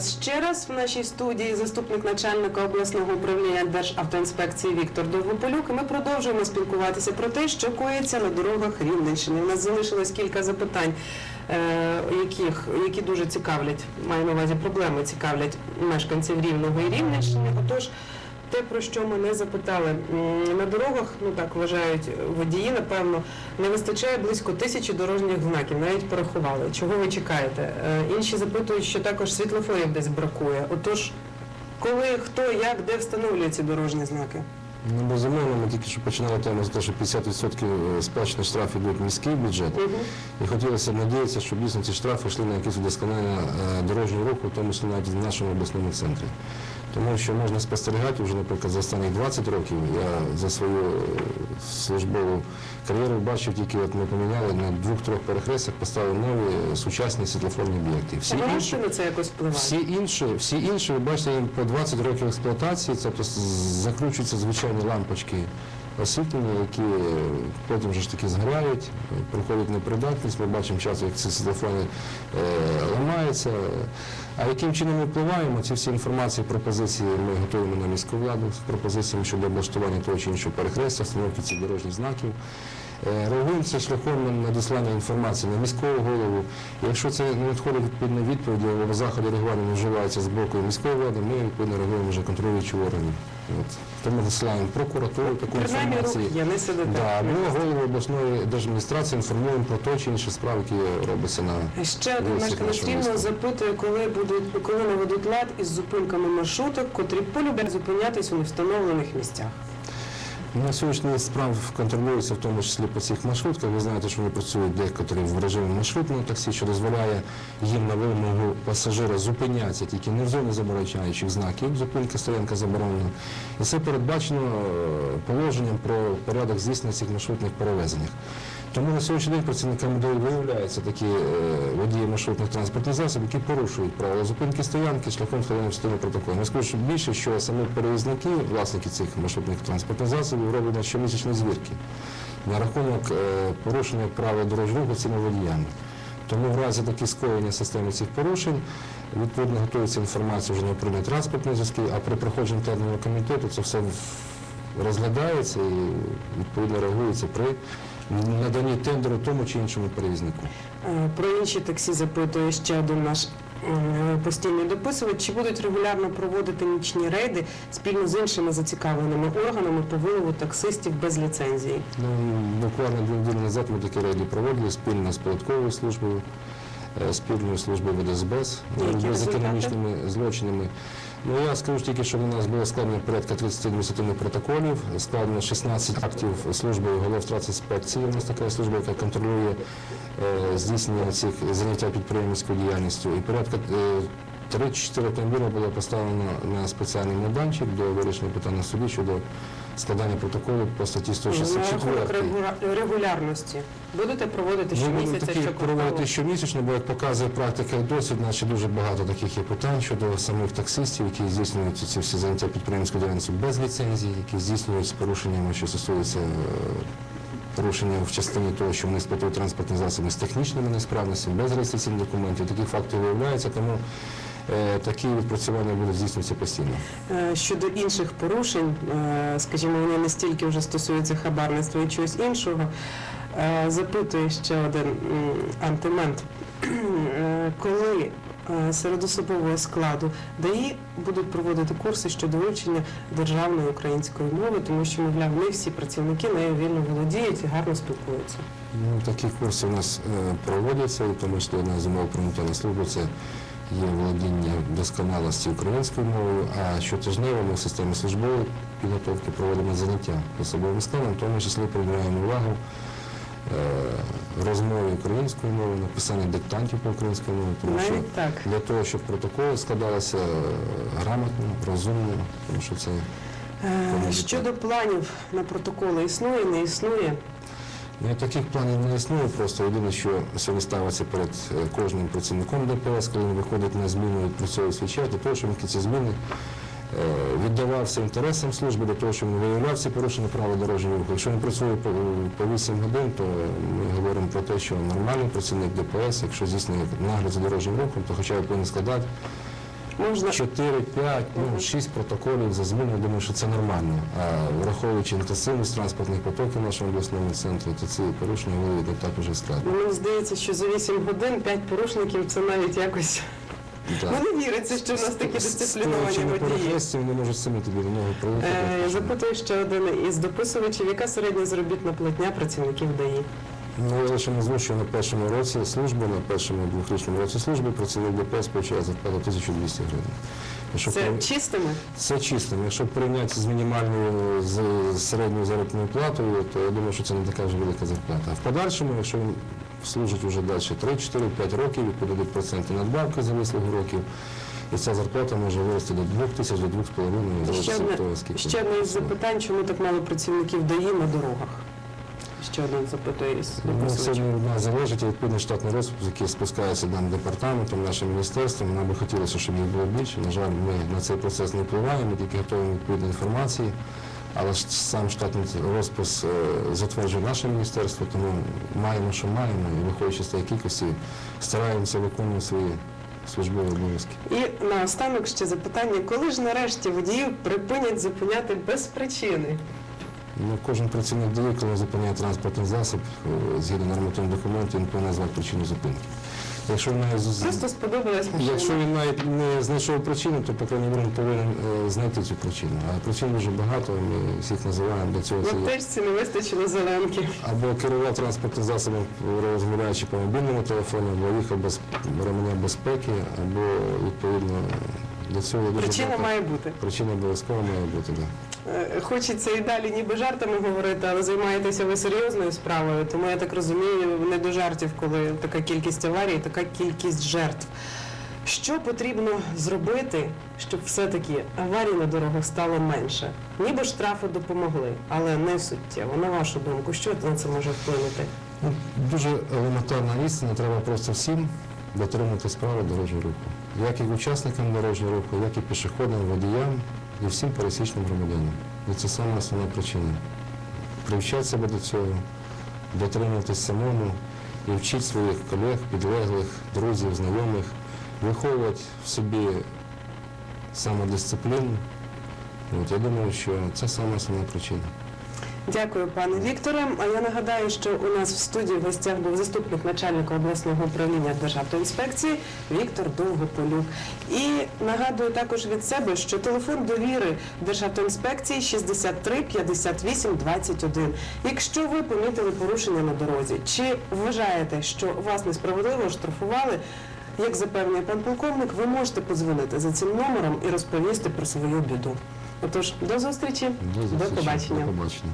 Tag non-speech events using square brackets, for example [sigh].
ще раз в нашій студії заступник начальника обласного управління Державтоінспекції Віктор Довгополюк. Ми продовжуємо спілкуватися про те, що коїться на дорогах Рівненщини. У нас залишилось кілька запитань, е, яких, які дуже цікавлять, маю на увазі проблеми цікавлять мешканців Рівного і Рівненщини. Отож, те, про що ми не запитали, на дорогах, ну так вважають водії, напевно, не вистачає близько тисячі дорожніх знаків, навіть порахували. Чого ви чекаєте? Е, Інші запитують, що також світлофорів десь бракує. Отож, коли, хто, як, де встановлює ці дорожні знаки? Ну, безумовно, ми тільки що починали тему за те, що 50% сплачених штрафів йдуть в міський бюджет. І хотілося б надіятися, щоб дійсно ці штрафи йшли на якесь удосконалення е, дорожнього руху, в тому числі навіть в нашому обласному центрі. Тому що можна спостерігати вже, наприклад, за останні 20 років, я за свою е, службову кар'єру бачив тільки, от ми поміняли на двох-трьох перехрестях, поставили нові е, сучасні світлофорні об'єкти. Всі інші, на це якось впливає? всі інші, всі інші, ви бачите, по 20 років експлуатації, тобто закручуються звичайні лампочки освітлення, які е, потім вже ж таки згоряють, е, проходять непридатність. Ми бачимо часто, як ці телефони ламаються. А яким чином ми впливаємо? Ці всі інформації, пропозиції ми готуємо на міську владу з пропозиціями щодо облаштування того чи іншого перехрестя, встановки цих дорожніх знаків. Е, Реагуємо це шляхом надіслання інформації на міського голову. Якщо це не надходить відповідна відповідь, або заходи реагування не вживаються з боку міської влади, ми відповідно реагуємо вже контролюючі органи. От. Тому засилаємо прокуратуру таку інформацію. Да, ми голову обласної держадміністрації інформуємо про те чи інші справи, які робляться на Ще один мешканець запитує, коли будуть коли наведуть лад із зупинками маршруток, котрі полюблять зупинятись у невстановлених місцях. На сьогоднішній справ контролюється в тому числі по цих маршрутках. Ви знаєте, що вони працюють декотрі в режимі маршрутного таксі, що дозволяє їм на вимогу пасажира зупинятися тільки не в зоні забороняючих знаків, зупинка стоянка заборонена. І це передбачено е, положенням про порядок здійснення цих маршрутних перевезеннях. Тому на сьогоднішній день працівниками ДОІ виявляються такі е, водії маршрутних транспортних засобів, які порушують правила зупинки стоянки шляхом складання вступу протоколу. Я скажу більше, що самі перевізники, власники цих маршрутних транспортних засобів, роблять щомісячні звірки на рахунок е, порушення правил дорожнього руху цими водіями. Тому в разі такі скоєння системи цих порушень відповідно готується інформація вже на управління транспортної зв'язки, а при проходженні терміну комітету це все розглядається і відповідно реагується при наданні тендеру тому чи іншому перевізнику. Е, Про інші таксі запитує ще один наш е, постійний дописувач. Чи будуть регулярно проводити нічні рейди спільно з іншими зацікавленими органами по вилову таксистів без ліцензії? Ну, буквально дві неділі назад ми такі рейди проводили спільно з податковою службою, е, спільною службою ВДСБС, з економічними злочинами. Ну, я скажу тільки, що в нас було складено порядка 30 адміністративних протоколів, складено 16 актів служби головтрацінспекції. У нас така служба, яка контролює е, здійснення цих заняття підприємницькою діяльністю. І порядка е, 3-4 автомобіля було поставлено на спеціальний майданчик до вирішення питання суді щодо складання протоколу по статті На рахунок 164. регулярності будете проводити Ми будемо щомісяця, такі щокварталу? проводити щомісячно, бо як показує практика і досвід, наче дуже багато таких є питань щодо самих таксистів, які здійснюють ці всі заняття підприємської діяльності без ліцензії, які здійснюють з порушеннями, що стосується е, порушення в частині того, що вони експлуатують транспортні засоби з технічними несправностями, без реєстраційних документів. Такі факти виявляються, тому такі відпрацювання будуть здійснюватися постійно. Е, Щодо інших порушень, е, скажімо, вони не стільки вже стосуються хабарництва і чогось іншого, е, запитує ще один антимент. [clears throat] Е, Коли е, серед особового складу ДАІ будуть проводити курси щодо вивчення державної української мови, тому що, мовляв, не всі працівники нею вільно володіють і гарно спілкуються. Ну, такі курси у нас е, проводяться, і тому числі одна з умов прийняття на службу це є володіння досконалості українською мовою, а щотижнево ми в системі службової підготовки проводимо заняття особовим складом, в тому числі приділяємо увагу е, розмові українською мовою, написанню диктантів по українській мові, тому що для того, щоб протоколи складалися е, грамотно, розумно, тому що це Е, Щодо планів на протоколи існує, не існує. Ну, таких планів не існує, просто єдине, що сьогодні ставиться перед е, кожним працівником ДПС, коли він виходить на зміну і відпрацьовує свій час, для того, щоб він ці зміни е, віддавався інтересам служби, для того, щоб він виявляв ці порушення права дорожнього руху. Якщо він працює по 8 годин, то ми говоримо про те, що нормальний працівник ДПС, якщо здійснює нагляд за дорожнім рухом, то хоча б повинен складати Можна 4, 5, ну, 6 протоколів за зміну, я думаю, що це нормально. А враховуючи інтенсивність транспортних потоків в нашому обласному центрі, то ці порушення виявити так уже складно. мені здається, що за 8 годин 5 порушників це навіть якось Так. ну, не віриться, що в нас такі дисципліновані водії. вони можуть самі тобі до нього Е, приїхати. Запитую ще один із дописувачів, яка середня заробітна платня працівників ДАІ? Ну, назву, що на першому році служби, на першому двохрічному році служби працівник ДПС получає зарплату 1200 гривень. Якщо Це порав- чистими? Це чистим. Якщо порівняти з мінімальною з середньою заробітною платою, то я думаю, що це не така вже велика зарплата. А в подальшому, якщо він служить вже далі 3, 4, 5 років, відповідно до проценту надбавки за вислугу років, і ця зарплата може вирости до 2 тисяч, до 2,5 Ще залежить одне, скільки. ще одне із запитань, чому так мало працівників ДАІ на дорогах? Ще один запитує із Ну, це дописувачів. від нас залежить, відповідний штатний розпис, який спускається даним департаментом, нашим міністерством. Нам би хотілося, щоб їх було більше. На жаль, ми на цей процес не впливаємо, ми тільки готуємо відповідну інформацію. Але ж сам штатний розпис е, затверджує наше міністерство, тому маємо, що маємо, і виходячи з тієї кількості, стараємося виконувати свої службові обов'язки. І наостанок ще запитання, коли ж нарешті водіїв припинять зупиняти без причини? Ну, кожен працівник дає, коли зупиняє транспортний засіб, е, згідно нормативних документів, він повинен назвати причину зупинки. Якщо він Просто сподобалась Якщо він навіть не знайшов причину, то по крайній мірі він повинен е, знайти цю причину. А причин дуже багато, ми всіх називаємо для цього. В аптечці не вистачило зеленки. або керував транспортним засобом, розмовляючи по мобільному телефону, або їхав без ременя безпеки, або відповідно для цього Причина багато. має бути. Причина обов'язково має бути, так. Е, Хочеться і далі ніби жартами говорити, але займаєтеся ви серйозною справою, тому я так розумію, не до жартів, коли така кількість аварій, така кількість жертв. Що потрібно зробити, щоб все-таки аварій на дорогах стало менше? Ніби штрафи допомогли, але не суттєво. На вашу думку, що на це може вплинути? Ну, дуже елементарна істина, треба просто всім дотримуватись правил дорожнього руху. Як і учасникам дорожнього руху, як і пішоходам, водіям і всім пересічним громадянам. І це саме основна причина. Привчати себе до цього, дотримуватись самому і вчити своїх колег, підлеглих, друзів, знайомих, виховувати в собі самодисципліну. От, я думаю, що це саме основна причина. Дякую, пане Вікторе. А я нагадаю, що у нас в студії в гостях був заступник начальника обласного управління Державтоінспекції Віктор Довгополюк. І нагадую також від себе, що телефон довіри Державтоінспекції 63 58 21. Якщо ви помітили порушення на дорозі, чи вважаєте, що вас несправедливо оштрафували, як запевнює пан полковник, ви можете подзвонити за цим номером і розповісти про свою біду. Отож, до зустрічі, До зустрічі. до побачення. До побачення.